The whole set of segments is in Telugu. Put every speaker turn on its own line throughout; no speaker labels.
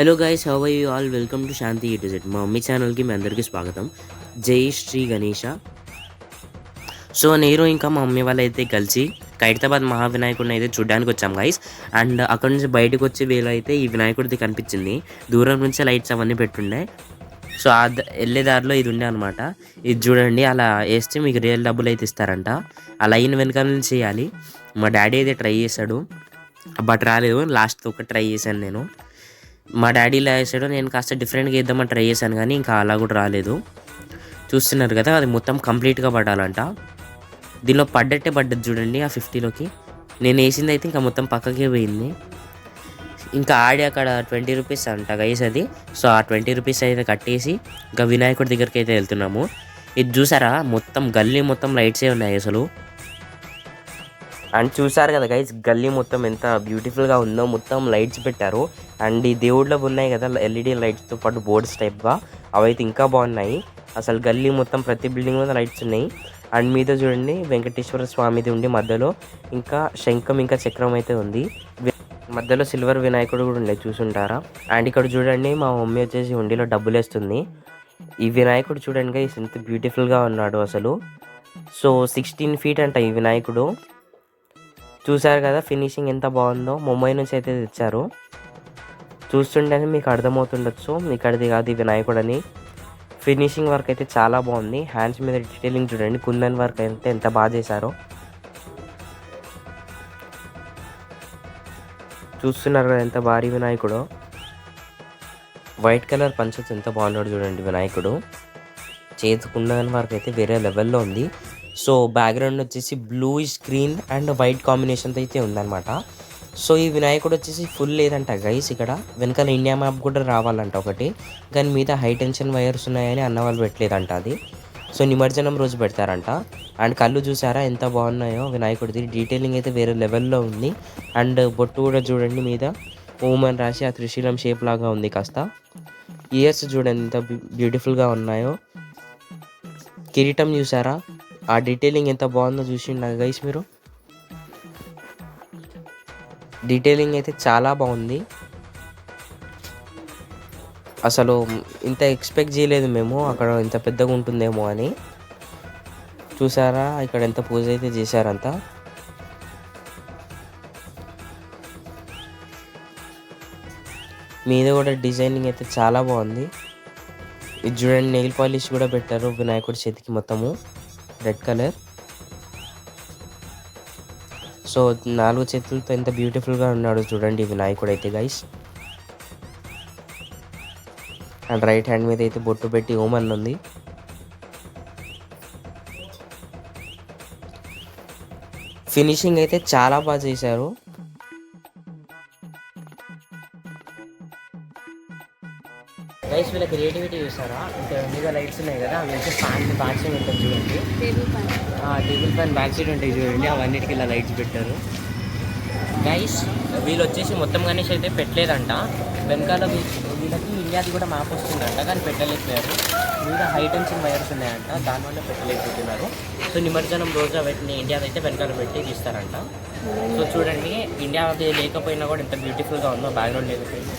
Hello guys how are you all welcome to Shanti it it మా మమ్మీ ఛానల్కి మీ అందరికీ స్వాగతం. జై శ్రీ గణేష. సో నేను ఇంకా మా మమ్మీ వాళ్ళు అయితే కలిసి ఖైరతాబాద్ మహావినాయకుడిని అయితే చూడడానికి వచ్చాం గైస్ అండ్ అక్కడ నుంచి బయటకు వచ్చే వేళ అయితే ఈ వినాయకుడిది కనిపించింది. దూరం నుంచి లైట్స్ అవన్నీ పెట్టుండే. సో ఆ వెళ్ళే దారిలో ఇది ఉండే అనమాట ఇది చూడండి అలా వేస్తే మీకు రియల్ డబ్బులు అయితే ఇస్తారంట. ఆ లైన్ వెనుక నుంచి చేయాలి. మా డాడీ అయితే ట్రై చేశాడు. బట్ రాలేదు. లాస్ట్ ఒక ట్రై చేశాను నేను. మా డాడీ ఇలా వేసాడు నేను కాస్త డిఫరెంట్గా వేద్దామని ట్రై చేశాను కానీ ఇంకా అలా కూడా రాలేదు. చూస్తున్నారు కదా అది మొత్తం కంప్లీట్గా పడాలంట. దీనిలో పడ్డట్టే పడ్డది చూడండి ఆ ఫిఫ్టీలోకి నేను వేసింది అయితే ఇంకా మొత్తం పక్కకే పోయింది. ఇంకా ఆడి అక్కడ ట్వంటీ రూపీస్ అంట గైస్ అది. సో ఆ ట్వంటీ రూపీస్ అయితే కట్టేసి ఇంకా వినాయకుడి దగ్గరికి అయితే వెళ్తున్నాము. ఇది చూసారా? మొత్తం గల్లీ మొత్తం లైట్సే ఉన్నాయి అసలు. అండ్ చూసారు కదా గైస్ గల్లీ మొత్తం ఎంత బ్యూటిఫుల్గా ఉందో మొత్తం లైట్స్ పెట్టారు. అండ్ ఈ దేవుళ్ళ ఉన్నాయి కదా ఎల్ఈడి లైట్స్తో పాటు బోర్డ్స్ టైప్గా అవైతే ఇంకా బాగున్నాయి. అసలు గల్లీ మొత్తం ప్రతి బిల్డింగ్ మీద లైట్స్ ఉన్నాయి. అండ్ మీద చూడండి వెంకటేశ్వర స్వామిది ఉండి మధ్యలో. ఇంకా శంఖం ఇంకా చక్రం అయితే ఉంది. మధ్యలో సిల్వర్ వినాయకుడు కూడా ఉండే చూసుంటారా? అండ్ ఇక్కడ చూడండి మా మమ్మీ వచ్చేసి ఉండిలో డబ్బులు వేస్తుంది. ఈ వినాయకుడు చూడండి గైస్ ఎంత బ్యూటిఫుల్గా ఉన్నాడు అసలు. సో సిక్స్టీన్ ఫీట్ అంట ఈ వినాయకుడు. చూసారు కదా ఫినిషింగ్ ఎంత బాగుందో. ముంబై నుంచి అయితే తెచ్చారు. చూస్తుంటేనే మీకు అర్థమవుతుండొచ్చు. ఇక్కడిది కాదు వినాయకుడు అని ఫినిషింగ్ వర్క్ అయితే చాలా బాగుంది. హ్యాండ్స్ మీద డీటెయిలింగ్ చూడండి. కుందన్ వర్క్ అయితే ఎంత బాగా చేశారో. చూస్తున్నారు కదా ఎంత భారీ వినాయకుడు. వైట్ కలర్ పంచతో ఎంత బాగున్నాడు చూడండి వినాయకుడు. చేతుకున్నదని వరకు అయితే వేరే లెవెల్లో ఉంది. సో బ్యాక్గ్రౌండ్ వచ్చేసి బ్లూ స్క్రీన్ అండ్ వైట్ కాంబినేషన్తో అయితే ఉందన్నమాట. సో ఈ వినాయకుడు వచ్చేసి ఫుల్ లేదంట గైస్ ఇక్కడ. వెనకాల ఇండియా మ్యాప్ కూడా రావాలంట ఒకటి. కానీ మీద హై టెన్షన్ వైర్స్ ఉన్నాయని అన్న వాళ్ళు పెట్టలేదంట అది. సో నిమజ్జనం రోజు పెడతారంట. అండ్ కళ్ళు చూసారా ఎంత బాగున్నాయో? వినాయకుడిది డీటెయిలింగ్ అయితే వేరే లెవెల్లో ఉంది. అండ్ బొట్టు కూడా చూడండి మీద. ఓమన్ రాసి ఆ త్రిశీలం షేప్ లాగా ఉంది కాస్త. ఇయర్స్ చూడండి ఎంత బ్యూటిఫుల్గా ఉన్నాయో. కిరీటం చూసారా? ఆ డీటెయిలింగ్ ఎంత బాగుందో చూసిండ గైస్ మీరు? డీటెయిలింగ్ అయితే చాలా బాగుంది. అసలు ఇంత ఎక్స్పెక్ట్ చేయలేదు మేము అక్కడ ఇంత పెద్దగా ఉంటుందేమో అని. చూసారా? ఇక్కడ ఎంత పూజ అయితే చేశారంతా. మీద కూడా డిజైనింగ్ అయితే చాలా బాగుంది. ఇది చూడండి నెయిల్ పాలిష్ కూడా పెట్టారు వినాయకుడి చేతికి మొత్తము. Red colour. సో నాలుగు చేతులతో ఎంత బ్యూటిఫుల్గా ఉన్నాడు చూడండి. వినాయకుడు అయితే గైస్ అండ్ రైట్ హ్యాండ్ మీద అయితే బొట్టు పెట్టి ఓం ఉంది. ఫినిషింగ్ అయితే చాలా బాగా చేశారు. గైస్ వీళ్ళ క్రియేటివిటీ చూసారా? ఇక్కడ మీద లైట్స్ ఉన్నాయి కదా అవి వచ్చి ఫ్యాన్ బ్యాక్ సైడ్ ఉంటుంది చూడండి. టేబుల్ ఫ్యాన్ బ్యాక్ సైడ్ ఉంటాయి చూడండి అవన్నిటికి ఇలా లైట్స్ పెట్టారు. గైస్ వీళ్ళు వచ్చేసి మొత్తం గణేష్ అయితే పెట్టలేదంట. వెనకాల వీళ్ళకి ఇండియాది కూడా మ్యాప్ వస్తుందంట కానీ పెట్టలేకపోయారు. మీద హై టెన్షన్ వైర్స్ ఉన్నాయంట దానివల్ల పెట్టలేకపోతున్నారు. సో నిమజ్జనం రోజు వీటిని ఇండియాది అయితే వెనకాల పెట్టి తీస్తారంట. సో చూడండి ఇండియాది లేకపోయినా కూడా ఎంత బ్యూటిఫుల్గా ఉందో బ్యాక్గ్రౌండ్ లేకపోయినా.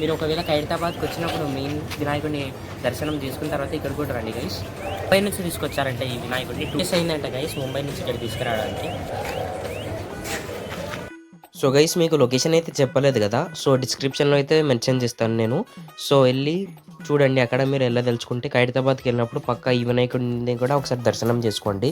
మీరు ఒకవేళ ఖైరతాబాద్కి వచ్చినప్పుడు మెయిన్ వినాయకుడిని దర్శనం చేసుకున్న తర్వాత ఇక్కడ కూడా రండి గైస్ ముంబై నుంచి తీసుకొచ్చారంటే ఈ వినాయకుడిని టూ డేస్ అయిందంట గైస్ ముంబై నుంచి ఇక్కడ తీసుకురావడానికి. సో గైస్ మీకు లొకేషన్ అయితే చెప్పలేదు కదా సో డిస్క్రిప్షన్లో అయితే మెన్షన్ చేస్తాను నేను. సో వెళ్ళి చూడండి అక్కడ మీరు వెళ్ళదలుచుకుంటే ఖైరతాబాద్కి వెళ్ళినప్పుడు పక్క ఈ వినాయకుడిని కూడా ఒకసారి దర్శనం చేసుకోండి.